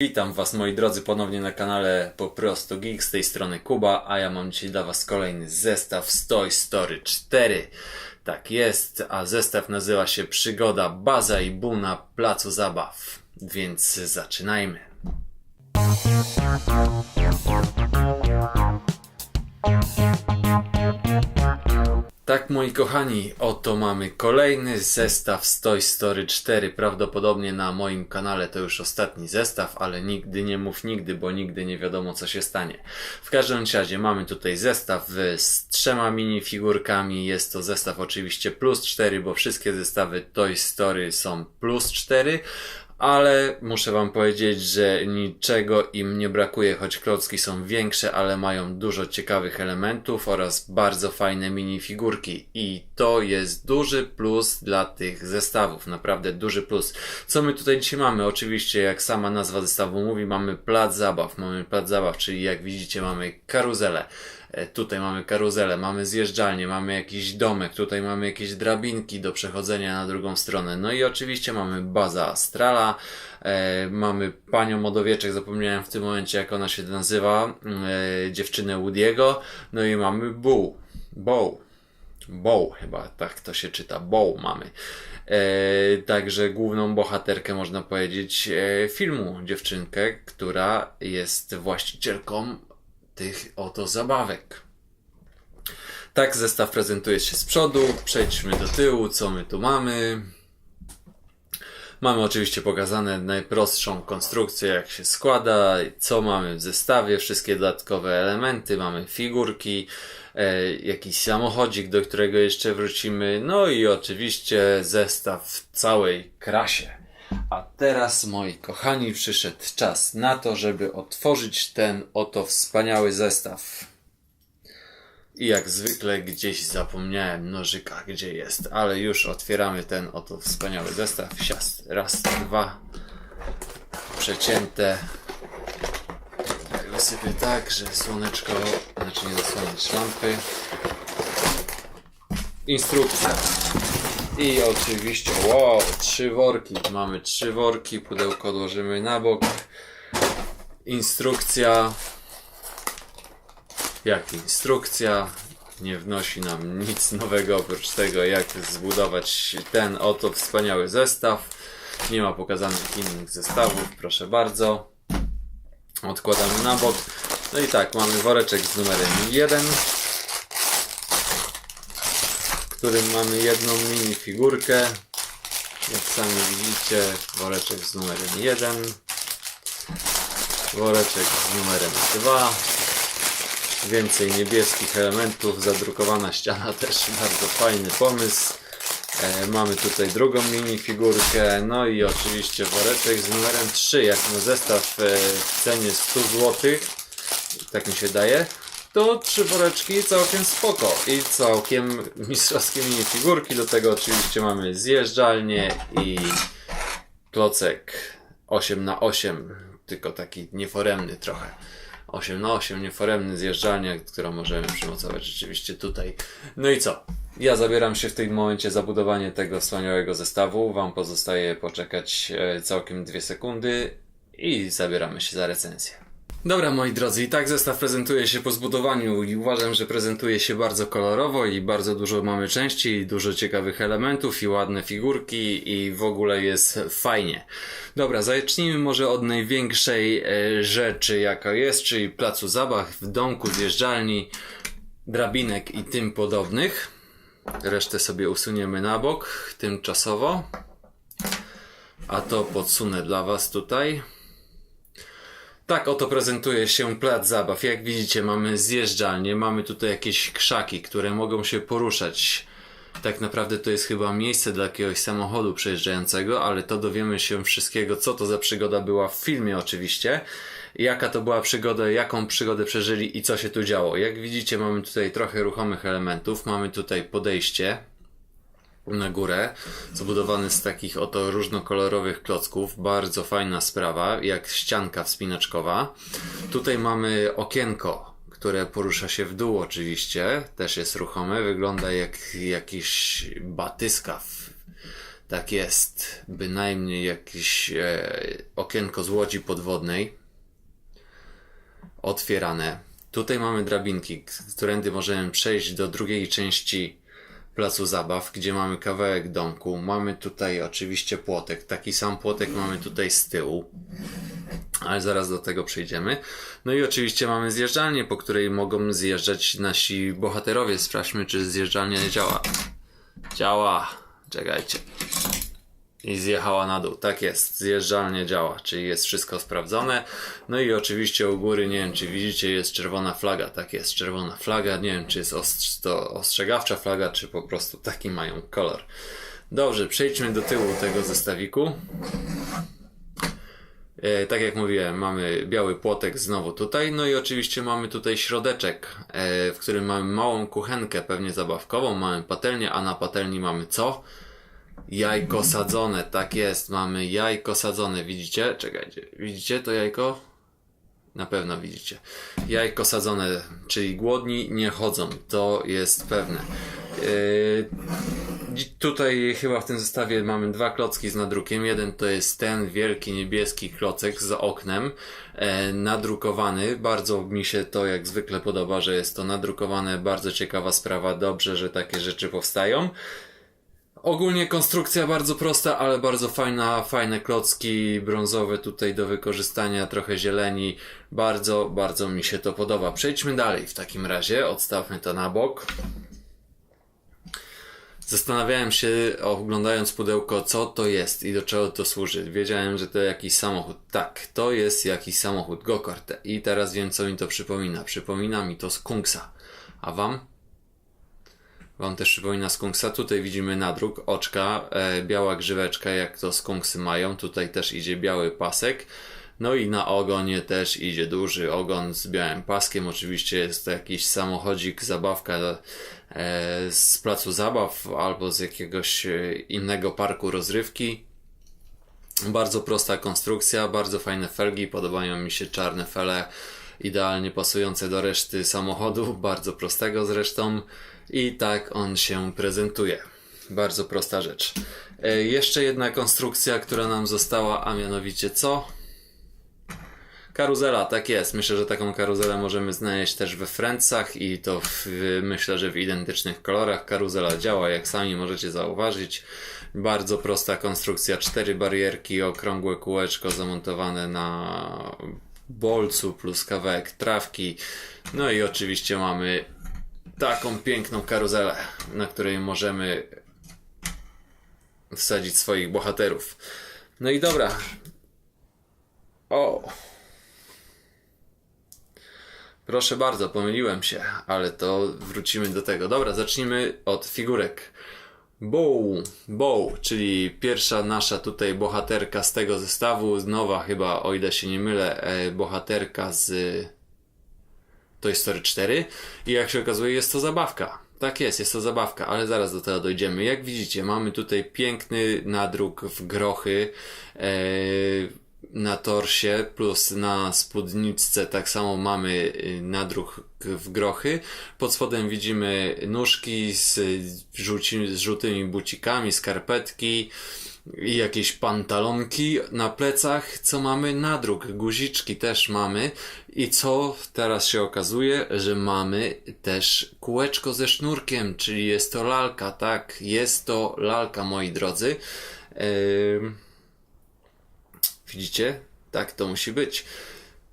Witam Was moi drodzy ponownie na kanale Po prostu Geek, z tej strony Kuba, a ja mam dzisiaj dla Was kolejny zestaw z Toy Story 4. Tak jest, a zestaw nazywa się Przygoda Baza i Bu na Placu Zabaw. Więc zaczynajmy. Tak, moi kochani, oto mamy kolejny zestaw z Toy Story 4. Prawdopodobnie na moim kanale to już ostatni zestaw, ale nigdy nie mów nigdy, bo nigdy nie wiadomo co się stanie. W każdym razie mamy tutaj zestaw z trzema minifigurkami. Jest to zestaw oczywiście plus 4, bo wszystkie zestawy Toy Story są plus 4 ale muszę wam powiedzieć, że niczego im nie brakuje, choć klocki są większe, ale mają dużo ciekawych elementów oraz bardzo fajne minifigurki i to jest duży plus dla tych zestawów, naprawdę duży plus. Co my tutaj dzisiaj mamy? Oczywiście, jak sama nazwa zestawu mówi, mamy plac zabaw, mamy plac zabaw, czyli jak widzicie mamy karuzelę. E, Tutaj mamy karuzelę, mamy zjeżdżalnię, mamy jakiś domek, tutaj mamy jakieś drabinki do przechodzenia na drugą stronę. No i oczywiście mamy baza Astrala, e, mamy panią Modowieczek, zapomniałem w tym momencie jak ona się nazywa, e, dziewczynę Woody'ego, no i mamy Boo, Bow, Bow chyba tak to się czyta, Bow mamy. E, także główną bohaterkę można powiedzieć e, filmu, dziewczynkę, która jest właścicielką tych oto zabawek. Tak zestaw prezentuje się z przodu. Przejdźmy do tyłu, co my tu mamy. Mamy oczywiście pokazane najprostszą konstrukcję, jak się składa, co mamy w zestawie, wszystkie dodatkowe elementy, mamy figurki, e, jakiś samochodzik, do którego jeszcze wrócimy, no i oczywiście zestaw w całej krasie. A teraz, moi kochani, przyszedł czas na to, żeby otworzyć ten oto wspaniały zestaw. I jak zwykle gdzieś zapomniałem nożyka, gdzie jest, ale już otwieramy ten oto wspaniały zestaw. Siast. Raz, dwa. Przecięte. Wysypię tak, że słoneczko, znaczy nie zasłonić lampy. Instrukcja. I oczywiście, wow, trzy worki. Mamy trzy worki, pudełko odłożymy na bok. Instrukcja. Jak instrukcja? Nie wnosi nam nic nowego oprócz tego, jak zbudować ten oto wspaniały zestaw. Nie ma pokazanych innych zestawów, proszę bardzo. Odkładamy na bok. No i tak, mamy woreczek z numerem 1 w którym mamy jedną minifigurkę. Jak sami widzicie, woreczek z numerem 1, woreczek z numerem 2, więcej niebieskich elementów, zadrukowana ściana też bardzo fajny pomysł. E, mamy tutaj drugą minifigurkę, no i oczywiście woreczek z numerem 3, jak na zestaw e, w cenie 100 zł, tak mi się daje to trzy woreczki całkiem spoko i całkiem mistrzowskie minifigurki. Do tego oczywiście mamy zjeżdżalnię i klocek 8 na 8 tylko taki nieforemny trochę. 8 na 8 nieforemny zjeżdżalnia, którą możemy przymocować rzeczywiście tutaj. No i co? Ja zabieram się w tym momencie za budowanie tego wspaniałego zestawu. Wam pozostaje poczekać e, całkiem dwie sekundy i zabieramy się za recenzję. Dobra, moi drodzy, i tak zestaw prezentuje się po zbudowaniu i uważam, że prezentuje się bardzo kolorowo i bardzo dużo mamy części, i dużo ciekawych elementów i ładne figurki i w ogóle jest fajnie. Dobra, zacznijmy może od największej e, rzeczy, jaka jest, czyli placu zabaw, w domku, zjeżdżalni, drabinek i tym podobnych. Resztę sobie usuniemy na bok tymczasowo. A to podsunę dla Was tutaj. Tak oto prezentuje się plac zabaw. Jak widzicie, mamy zjeżdżalnię, mamy tutaj jakieś krzaki, które mogą się poruszać. Tak naprawdę to jest chyba miejsce dla jakiegoś samochodu przejeżdżającego, ale to dowiemy się wszystkiego, co to za przygoda była w filmie oczywiście. Jaka to była przygoda, jaką przygodę przeżyli i co się tu działo. Jak widzicie, mamy tutaj trochę ruchomych elementów, mamy tutaj podejście, na górę, zbudowany z takich oto różnokolorowych klocków. Bardzo fajna sprawa, jak ścianka wspinaczkowa. Tutaj mamy okienko, które porusza się w dół oczywiście, też jest ruchome, wygląda jak jakiś batyskaw. Tak jest, bynajmniej jakieś e, okienko z łodzi podwodnej otwierane. Tutaj mamy drabinki, którędy możemy przejść do drugiej części placu zabaw, gdzie mamy kawałek domku. Mamy tutaj oczywiście płotek. Taki sam płotek mamy tutaj z tyłu. Ale zaraz do tego przejdziemy. No i oczywiście mamy zjeżdżalnię, po której mogą zjeżdżać nasi bohaterowie. Sprawdźmy, czy zjeżdżalnia działa. Działa. Czekajcie. I zjechała na dół. Tak jest, zjeżdżalnie działa, czyli jest wszystko sprawdzone. No i oczywiście u góry, nie wiem czy widzicie, jest czerwona flaga. Tak jest, czerwona flaga. Nie wiem czy jest ostrz- to ostrzegawcza flaga, czy po prostu taki mają kolor. Dobrze, przejdźmy do tyłu tego zestawiku. E, tak jak mówiłem, mamy biały płotek znowu tutaj, no i oczywiście mamy tutaj środeczek, e, w którym mamy małą kuchenkę, pewnie zabawkową, mamy patelnię, a na patelni mamy co? Jajko sadzone, tak jest, mamy jajko sadzone, widzicie? Czekajcie, widzicie to jajko? Na pewno widzicie. Jajko sadzone, czyli głodni nie chodzą, to jest pewne. Yy, tutaj chyba w tym zestawie mamy dwa klocki z nadrukiem. Jeden to jest ten wielki niebieski klocek za oknem, e, nadrukowany. Bardzo mi się to jak zwykle podoba, że jest to nadrukowane. Bardzo ciekawa sprawa, dobrze, że takie rzeczy powstają. Ogólnie konstrukcja bardzo prosta, ale bardzo fajna, fajne klocki brązowe tutaj do wykorzystania, trochę zieleni. Bardzo, bardzo mi się to podoba. Przejdźmy dalej w takim razie, odstawmy to na bok. Zastanawiałem się, oglądając pudełko, co to jest i do czego to służy. Wiedziałem, że to jakiś samochód. Tak, to jest jakiś samochód go-kart. I teraz wiem, co mi to przypomina. Przypomina mi to skunksa. A wam? Wam też przypomina skunksa. Tutaj widzimy nadruk, oczka, e, biała grzyweczka, jak to skunksy mają. Tutaj też idzie biały pasek. No i na ogonie też idzie duży ogon z białym paskiem. Oczywiście jest to jakiś samochodzik, zabawka e, z placu zabaw albo z jakiegoś e, innego parku rozrywki. Bardzo prosta konstrukcja, bardzo fajne felgi, podobają mi się czarne fele, idealnie pasujące do reszty samochodu, bardzo prostego zresztą i tak on się prezentuje. Bardzo prosta rzecz. E, jeszcze jedna konstrukcja, która nam została, a mianowicie co? Karuzela, tak jest. Myślę, że taką karuzelę możemy znaleźć też we Friendsach i to w, myślę, że w identycznych kolorach. Karuzela działa, jak sami możecie zauważyć. Bardzo prosta konstrukcja. Cztery barierki, okrągłe kółeczko zamontowane na bolcu plus kawałek trawki. No i oczywiście mamy taką piękną karuzelę, na której możemy wsadzić swoich bohaterów. No i dobra. O! Proszę bardzo, pomyliłem się, ale to wrócimy do tego. Dobra, zacznijmy od figurek. Bow, Bow, czyli pierwsza nasza tutaj bohaterka z tego zestawu, nowa chyba, o ile się nie mylę, e, bohaterka z Toy Story 4 i jak się okazuje jest to zabawka. Tak jest, jest to zabawka, ale zaraz do tego dojdziemy. Jak widzicie, mamy tutaj piękny nadruk w grochy e, na torsie plus na spódniczce tak samo mamy y, nadruk w grochy. Pod spodem widzimy nóżki z, żółci, z żółtymi bucikami, skarpetki i jakieś pantalonki na plecach, co mamy nadruk, guziczki też mamy i co teraz się okazuje, że mamy też kółeczko ze sznurkiem, czyli jest to lalka, tak, jest to lalka moi drodzy. Ym... Widzicie? Tak to musi być.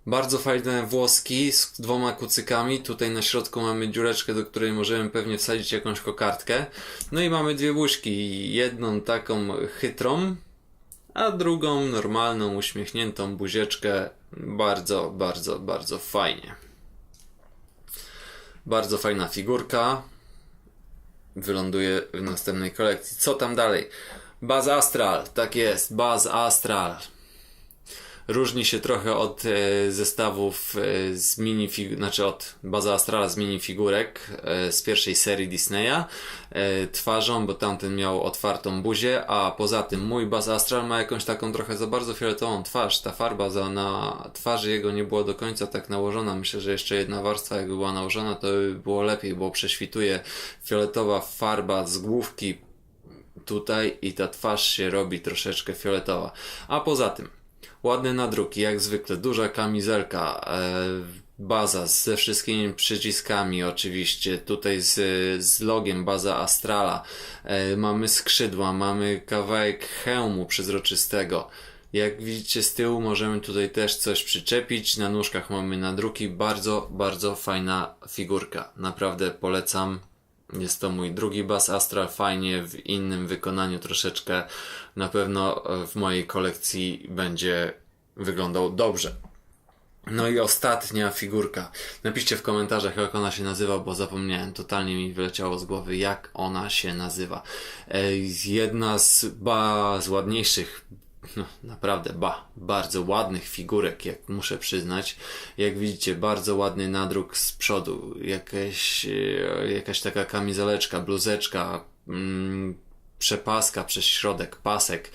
Bardzo fajne włoski z dwoma kucykami. Tutaj na środku mamy dziureczkę, do której możemy pewnie wsadzić jakąś kokardkę. No i mamy dwie buźki. Jedną taką chytrą, a drugą normalną, uśmiechniętą buzieczkę. Bardzo, bardzo, bardzo fajnie. Bardzo fajna figurka. Wyląduje w następnej kolekcji. Co tam dalej? Baz Astral, tak jest, Baz Astral różni się trochę od e, zestawów e, z minifig, znaczy od Baza Astrala z minifigurek e, z pierwszej serii Disneya e, twarzą, bo tamten miał otwartą buzię, a poza tym mój Baza Astral ma jakąś taką trochę za bardzo fioletową twarz. Ta farba za, na twarzy jego nie była do końca tak nałożona. Myślę, że jeszcze jedna warstwa jakby była nałożona, to by było lepiej, bo prześwituje fioletowa farba z główki tutaj i ta twarz się robi troszeczkę fioletowa. A poza tym, ładne nadruki, jak zwykle, duża kamizelka, e, baza ze wszystkimi przyciskami oczywiście, tutaj z, z logiem baza Astrala, e, mamy skrzydła, mamy kawałek hełmu przezroczystego. Jak widzicie z tyłu możemy tutaj też coś przyczepić, na nóżkach mamy nadruki, bardzo, bardzo fajna figurka, naprawdę polecam. Jest to mój drugi Bass Astral, fajnie w innym wykonaniu troszeczkę. Na pewno e, w mojej kolekcji będzie wyglądał dobrze. No i ostatnia figurka. Napiszcie w komentarzach, jak ona się nazywa, bo zapomniałem, totalnie mi wyleciało z głowy, jak ona się nazywa. Jedna z ba, z ładniejszych, no, naprawdę ba, bardzo ładnych figurek, jak muszę przyznać. Jak widzicie, bardzo ładny nadruk z przodu, jakaś, e, jakaś taka kamizeleczka, bluzeczka, mm, przepaska przez środek, pasek.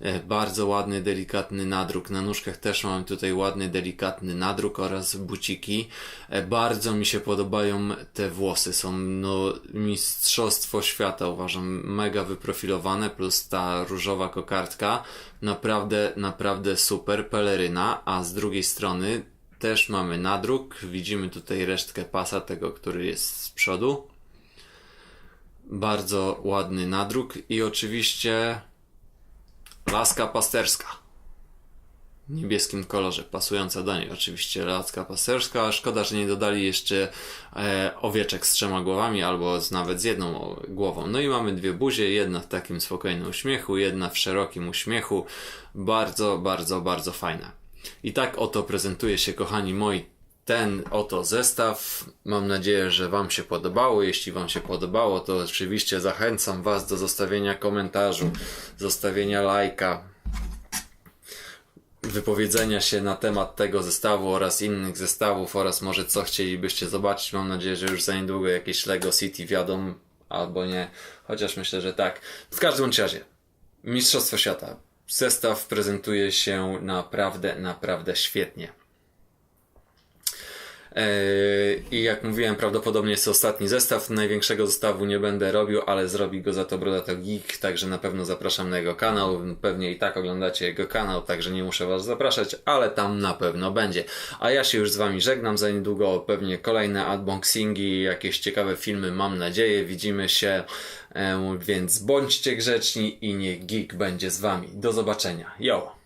E, Bardzo ładny, delikatny nadruk. Na nóżkach też mamy tutaj ładny, delikatny nadruk oraz buciki. E, Bardzo mi się podobają te włosy. Są no mistrzostwo świata uważam. Mega wyprofilowane plus ta różowa kokardka. Naprawdę, naprawdę super peleryna. A z drugiej strony też mamy nadruk. Widzimy tutaj resztkę pasa tego, który jest z przodu bardzo ładny nadruk i oczywiście laska pasterska w niebieskim kolorze, pasująca do niej oczywiście laska pasterska. Szkoda, że nie dodali jeszcze e, owieczek z trzema głowami albo z, nawet z jedną głową. No i mamy dwie buzie, jedna w takim spokojnym uśmiechu, jedna w szerokim uśmiechu. Bardzo, bardzo, bardzo fajne. I tak oto prezentuje się, kochani moi, ten oto zestaw. Mam nadzieję, że Wam się podobało. Jeśli Wam się podobało, to oczywiście zachęcam Was do zostawienia komentarzu, zostawienia lajka, wypowiedzenia się na temat tego zestawu oraz innych zestawów oraz może co chcielibyście zobaczyć. Mam nadzieję, że już za niedługo jakieś Lego City wiadomo albo nie, chociaż myślę, że tak. W każdym razie, Mistrzostwo Świata. Zestaw prezentuje się naprawdę, naprawdę świetnie. Eee, I jak mówiłem, prawdopodobnie jest to ostatni zestaw. Największego zestawu nie będę robił, ale zrobi go za to Brodato Geek, także na pewno zapraszam na jego kanał. Pewnie i tak oglądacie jego kanał, także nie muszę Was zapraszać, ale tam na pewno będzie. A ja się już z Wami żegnam. Za niedługo pewnie kolejne unboxingi, jakieś ciekawe filmy, mam nadzieję. Widzimy się, em, więc bądźcie grzeczni i niech Geek będzie z Wami. Do zobaczenia. Yo!